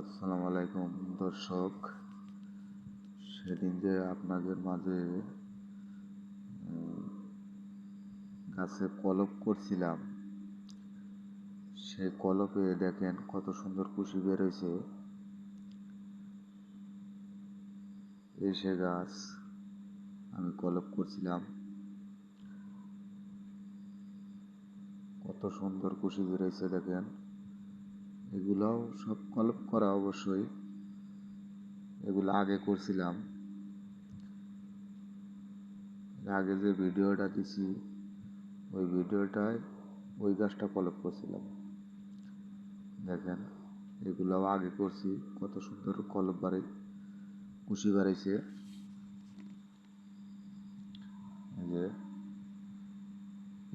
আসসালামু আলাইকুম দর্শক। সেদিন যে আপনাদের মাঝে গাছে কলপ করছিলাম, সেই কলপে দেখেন কত সুন্দর কুশি বেরোইছে এই সে গাছ আমি কলপ করছিলাম। কত সুন্দর কুশি বেরোইছে দেখেন। এগুলাও সব কলপ করা অবশ্যই। এগুলো আগে করছিলাম। আগে যে ভিডিওটা দিছি, ওই ভিডিওটায় ওই গাছটা কলপ করছিলাম। দেখেন, এগুলাও আগে করছি, কত সুন্দর কলপ বাড়াই কুশি বাড়াইছে। যে,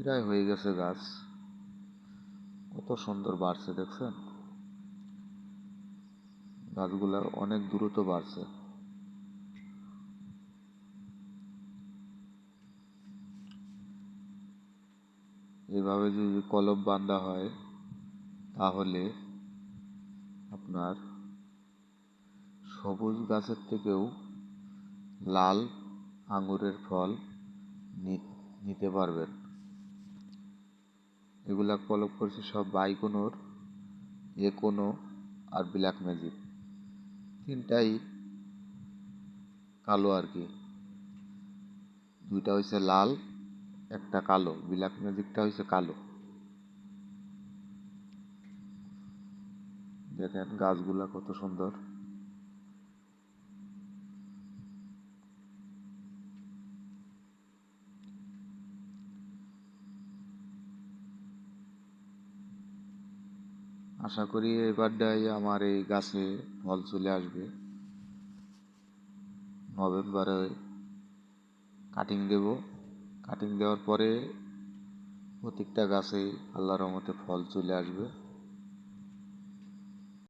প্রায় হয়ে গেছে গাছ। কত সুন্দর বাড়ছে, দেখছেন? গাছগুলা অনেক দ্রুত বাড়ছে। এভাবে যদি কলব বান্ধা হয়, তাহলে আপনার সবুজ গাছের থেকেও লাল আঙুরের ফল নিতে পারবেন। এগুলা কলপ করছে সব বাইকোনোর একোনো আর ব্ল্যাক ম্যাজিক। তিনটাই কালো আর কি। দুইটা হয়েছে লাল, একটা কালো। ব্ল্যাক ম্যাজিকটা হয়েছে কালো। দেখেন গাছগুলা কত সুন্দর। আশা করি এবারটাই আমার এই গাছে ফল চলে আসবে। নভেম্বরে কাটিং দেব। কাটিং দেওয়ার পরে প্রত্যেকটা গাছেই আল্লাহর রহমতে ফল চলে আসবে।